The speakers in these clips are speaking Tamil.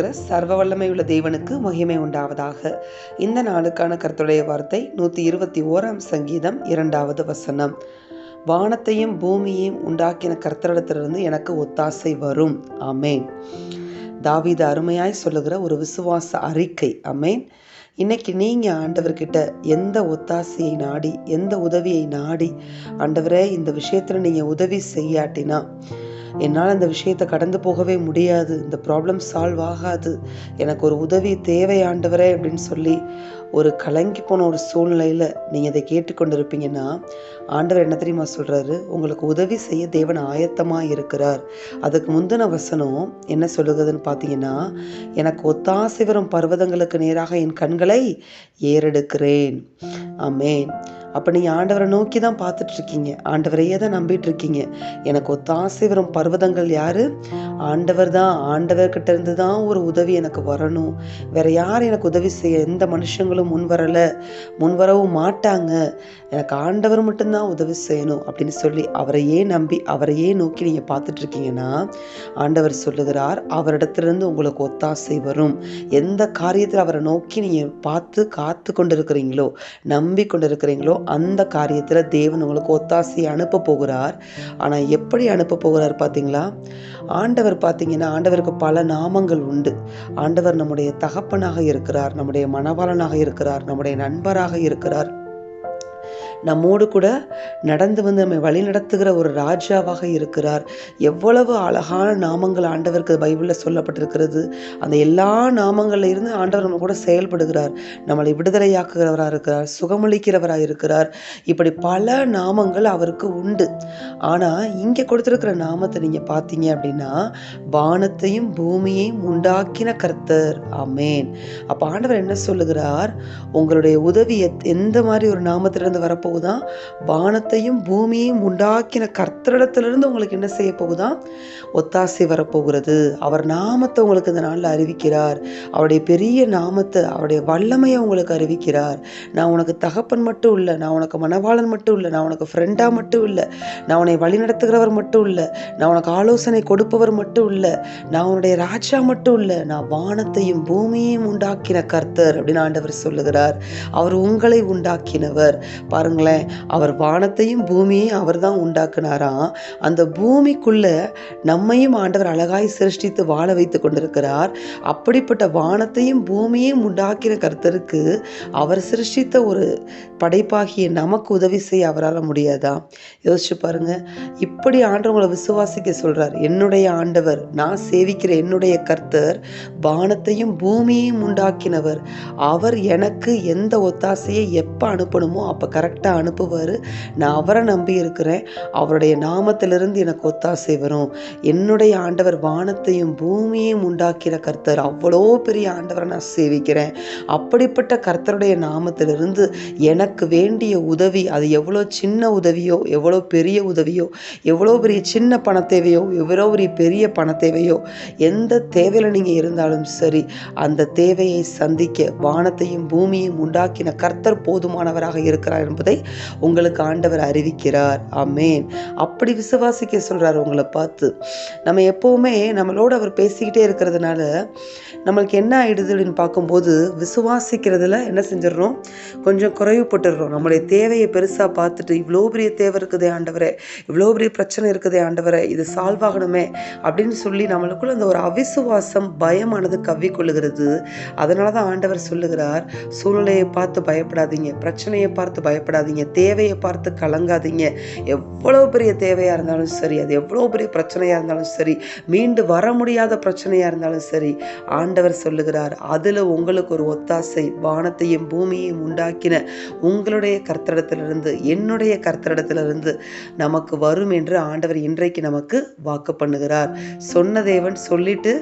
சர்வ வல்லமை உள்ள தேவனுக்கு மகிமை உண்டாவதாக. இந்த நாளுக்கான கர்த்தருடைய வார்த்தை நூற்றி இருபத்தி ஓராம் சங்கீதம் இரண்டாவது வசனம். வானத்தையும் பூமியையும் உண்டாக்கின கர்த்தரிடத்திலிருந்து எனக்கு ஒத்தாசை வரும். ஆமேன். தாவீது அருமையாய் சொல்லுகிற ஒரு விசுவாச அறிக்கை. அமேன் இன்னைக்கு நீங்கள் ஆண்டவர்கிட்ட எந்த ஒத்தாசையை நாடி எந்த உதவியை நாடி ஆண்டவரே இந்த விஷயத்தில் நீங்கள் உதவி செய்யாட்டினா என்னால் அந்த விஷயத்தை கடந்து போகவே முடியாது. இந்த ப்ராப்ளம் சால்வ் ஆகாது. எனக்கு ஒரு உதவி தேவை ஆண்டவரே அப்படின்னு சொல்லி ஒரு கலங்கி போன ஒரு சூழ்நிலையில் நீங்கள் இதை கேட்டுக்கொண்டு இருப்பீங்கன்னா ஆண்டவர் என்ன தெரியுமா சொல்கிறாரு உங்களுக்கு உதவி செய்ய தேவன் ஆயத்தமாக இருக்கிறார். அதுக்கு முந்தின வசனம் என்ன சொல்லுகிறதுன்னு பார்த்தீங்கன்னா எனக்கு ஒத்தாசை வரும் பர்வதங்களுக்கு நேராக என் கண்களை ஏறெடுக்கிறேன். ஆமேன். அப்போ நீங்கள் ஆண்டவரை நோக்கி தான் பார்த்துட்ருக்கீங்க. ஆண்டவரையே தான் நம்பிட்டு இருக்கீங்க எனக்கு ஒத்தாசை வரும் பர்வதங்கள் யார்? ஆண்டவர் தான் ஆண்டவர்கிட்ட இருந்து தான் ஒரு உதவி எனக்கு வரணும். வேறு யார் எனக்கு உதவி செய்ய எந்த மனுஷங்களும் முன் வரலை முன் வரவும் மாட்டாங்க. எனக்கு ஆண்டவர் மட்டும்தான் உதவி செய்யணும் அப்படின்னு சொல்லி அவரையே நம்பி அவரையே நோக்கி நீங்கள் பார்த்துட்ருக்கீங்கன்னா ஆண்டவர் சொல்லுகிறார் அவரிடத்திலிருந்து உங்களுக்கு ஒத்தாசை வரும். எந்த காரியத்தில் அவரை நோக்கி நீங்கள் பார்த்து காத்து கொண்டு இருக்கிறீங்களோ நம்பி கொண்டு இருக்கிறீங்களோ அந்த காரியத்தில் தேவன் உங்களுக்கு ஒத்தாசையை அனுப்ப போகிறார். ஆனால் எப்படி அனுப்ப போகிறார் பார்த்தீங்களா ஆண்டவர் பார்த்தீங்கன்னா ஆண்டவருக்கு பல நாமங்கள் உண்டு. ஆண்டவர் நம்முடைய தகப்பனாக இருக்கிறார் நம்முடைய மணவாளனாக இருக்கிறார் நம்முடைய நண்பராக இருக்கிறார். நம்மோடு கூட நடந்து வந்து நம்மை வழி நடத்துகிற ஒரு ராஜாவாக இருக்கிறார். எவ்வளவு அழகான நாமங்கள் ஆண்டவருக்கு பைபிளில் சொல்லப்பட்டிருக்கிறது. அந்த எல்லா நாமங்களில் இருந்து ஆண்டவர் நம்ம கூட செயல்படுகிறார். நம்மளை விடுதலையாக்குகிறவராக இருக்கிறார் சுகமளிக்கிறவராக இருக்கிறார். இப்படி பல நாமங்கள் அவருக்கு உண்டு. ஆனால் இங்கே கொடுத்துருக்கிற நாமத்தை நீங்கள் பார்த்தீங்க அப்படின்னா வானத்தையும் பூமியையும் உண்டாக்கின கர்த்தர். ஆமேன். அப்போ ஆண்டவர் என்ன சொல்லுகிறார்? உங்களுடைய உதவி எந்த மாதிரி ஒரு நாமத்திலிருந்து வரப்போ போகுதான் வானத்தையும் பூமியையும் உண்டாக்கின கர்த்தரிடத்திலிருந்து உங்களுக்கு என்ன செய்ய போகுதான் ஒத்தாசை வரப்போகிறது. அவர் நாமத்தை உங்களுக்கு இந்த நாளில் அறிவிக்கிறார். அவருடைய பெரிய நாமத்தை அவருடைய வல்லமையை உங்களுக்கு அறிவிக்கிறார். நான் உனக்கு தகப்பன் மட்டும் இல்லை நான் உனக்கு மனவாளன் மட்டும் இல்லை நான் உனக்கு ஃப்ரெண்டாக மட்டும் இல்லை நான் உன்னை வழி நடத்துகிறவர் மட்டும் இல்லை நான் உனக்கு ஆலோசனை கொடுப்பவர் மட்டும் இல்லை நான் உன்னுடைய ராஜா மட்டும் இல்லை நான் வானத்தையும் பூமியையும் உண்டாக்கின கர்த்தர் அப்படின்னு ஆண்டவர் சொல்லுகிறார். அவர் உங்களை உண்டாக்கினவர். பாருங்களேன். அவர் வானத்தையும் பூமியையும் அவர் தான் உண்டாக்குனாராம் அந்த பூமிக்குள்ள நம்மையும் ஆண்டவர் அழகாய் சிருஷ்டித்து வாழ வைத்து கொண்டிருக்கிறார். அப்படிப்பட்ட வானத்தையும் பூமியையும் உண்டாக்கின கர்த்தருக்கு அவர் சிருஷ்டித்த ஒரு படைப்பாகிய நமக்கு உதவி செய்ய அவரால் முடியாதா? யோசிச்சு பாருங்க. இப்படி ஆண்டவங்களை விசுவாசிக்க சொல்றார். என்னுடைய ஆண்டவர் நான் சேவிக்கிற என்னுடைய கர்த்தர் வானத்தையும் பூமியையும் உண்டாக்கினவர். அவர் எனக்கு எந்த ஒத்தாசையை எப்போ அனுப்பணுமோ அப்போ கரெக்டாக அனுப்புவார். நான் அவரை நம்பி இருக்கிறேன். அவருடைய நாமத்திலிருந்து எனக்கு ஒத்தாசை வரும். என்னுடைய ஆண்டவர் வானத்தையும் பூமியையும் உண்டாக்கிற கர்த்தர் அவ்வளோ பெரிய ஆண்டவரை நான் சேவிக்கிறேன். அப்படிப்பட்ட கர்த்தருடைய நாமத்திலிருந்து எனக்கு வேண்டிய உதவி அது எவ்வளோ சின்ன உதவியோ எவ்வளோ பெரிய உதவியோ எவ்வளோ பெரிய சின்ன பண தேவையோ எவ்வளோ பெரிய பெரிய பண தேவையோ எந்த தேவையில் நீங்கள் இருந்தாலும் சரி அந்த தேவையை சந்திக்க வானத்தையும் பூமியையும் உண்டாக்கின கர்த்தர் போதுமானவராக இருக்கிறார் என்பதை உங்களுக்கு ஆண்டவர் அறிவிக்கிறார். ஆமேன். அப்படி விசுவாசிக்க சொல்கிறார் உங்களை பார்த்து. நம்ம எப்போவுமே நம்மளோட அவர் பேசிக்கிட்டே இருக்கிறதுனால நம்மளுக்கு என்ன ஆயிடுது அப்படின்னு பார்க்கும்போது விசுவாசிக்கிறதுல என்ன செஞ்சிடறோம்? கொஞ்சம் குறைவுபட்டுடுறோம். நம்மளுடைய தேவையை பெருசாக பார்த்துட்டு இவ்வளோ பெரிய தேவை இருக்குதே ஆண்டவரே இவ்வளோ பெரிய பிரச்சனை இருக்குதே ஆண்டவரே இது சால்வ் ஆகணுமே அப்படின்னு சொல்லி நம்மளுக்குள்ள அந்த ஒரு அவிசுவாசம் பயமானது கவ்விக்கொள்ளுகிறது. அதனால தான் ஆண்டவர் சொல்லுகிறார் சூழ்நிலையை பார்த்து பயப்படாதீங்க பிரச்சனையை பார்த்து பயப்படாது பயப்படாதீங்க தேவையை பார்த்து கலங்காதீங்க. எவ்வளோ பெரிய தேவையாக இருந்தாலும் சரி அது எவ்வளோ பெரிய பிரச்சனையாக இருந்தாலும் சரி மீண்டு வர முடியாத பிரச்சனையாக இருந்தாலும் சரி ஆண்டவர் சொல்லுகிறார் அதில் உங்களுக்கு ஒரு ஒத்தாசை வானத்தையும் பூமியையும் உண்டாக்கின உங்களுடைய கர்த்தடத்திலிருந்து என்னுடைய கர்த்தடத்திலிருந்து நமக்கு வரும் என்று ஆண்டவர் இன்றைக்கு நமக்கு வாக்கு பண்ணுகிறார். சொன்ன தேவன் சொல்லிட்டு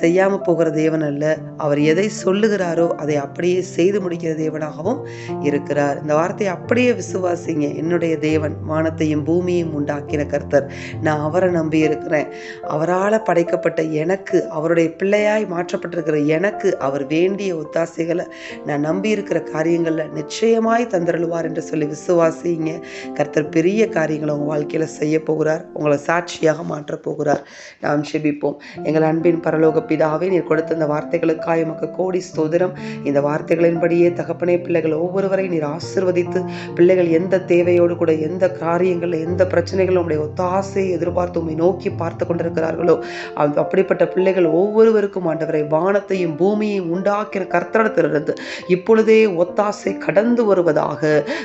செய்யாமல் போகிற தேவன் அல்ல. அவர் எதை சொல்லுகிறாரோ அதை அப்படியே செய்து முடிக்கிற தேவனாகவும் இருக்கிறார். இந்த வார்த்தையை அப்படியே அப்படியே விசுவாசிங்க. என்னுடைய தேவன் வானத்தையும் பூமியையும் உண்டாக்கின கர்த்தர். நான் அவரை நம்பி இருக்கிறேன். அவரால் படைக்கப்பட்ட எனக்கு அவருடைய பிள்ளையாய் மாற்றப்பட்டிருக்கிற எனக்கு அவர் வேண்டிய ஒத்தாசைகளை நான் நம்பி இருக்கிற காரியங்களில் நிச்சயமாய் தந்தருள்வார் என்று சொல்லி விசுவாசிங்க. கர்த்தர் பெரிய காரியங்களை உங்கள் வாழ்க்கையில் செய்ய போகிறார். உங்களை சாட்சியாக மாற்றப் போகிறார். நாம் செபிப்போம் எங்கள் அன்பின் பரலோக பிதாவே நீர் கொடுத்த இந்த வார்த்தைகளுக்காக எமக்கு கோடி ஸ்தோதிரம். இந்த வார்த்தைகளின்படியே தகப்பனே பிள்ளைகள் ஒவ்வொருவரையும் நீர் ஆசிர்வதித்து பிள்ளைகள் எந்த தேவையோடு கூட எந்த காரியங்களில் எந்த பிரச்சனைகளும் உடைய ஒத்தாசையை எதிர்பார்த்து உண்மை நோக்கி பார்த்து கொண்டிருக்கிறார்களோ அப்படிப்பட்ட பிள்ளைகள் ஒவ்வொருவருக்கும் ஆண்டவரை வானத்தையும் பூமியையும் உண்டாக்கிற கர்த்தடத்திலிருந்து இப்பொழுதே ஒத்தாசை கடந்து வருவதாக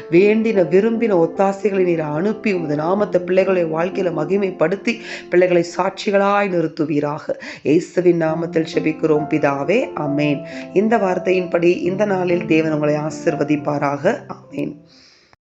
வேண்டின விரும்பின ஒத்தாசைகளை நீர் அனுப்பி உமது நாமத்தை பிள்ளைகளை வாழ்க்கையில் மகிமைப்படுத்தி பிள்ளைகளை சாட்சிகளாய் நிறுத்துவீராக. இயேசுவின் நாமத்தில் செபிக்கிறோம் பிதாவே அமேன் இந்த வார்த்தையின்படி இந்த நாளில் தேவன் உங்களை ஆசிர்வதிப்பாராக அமேன்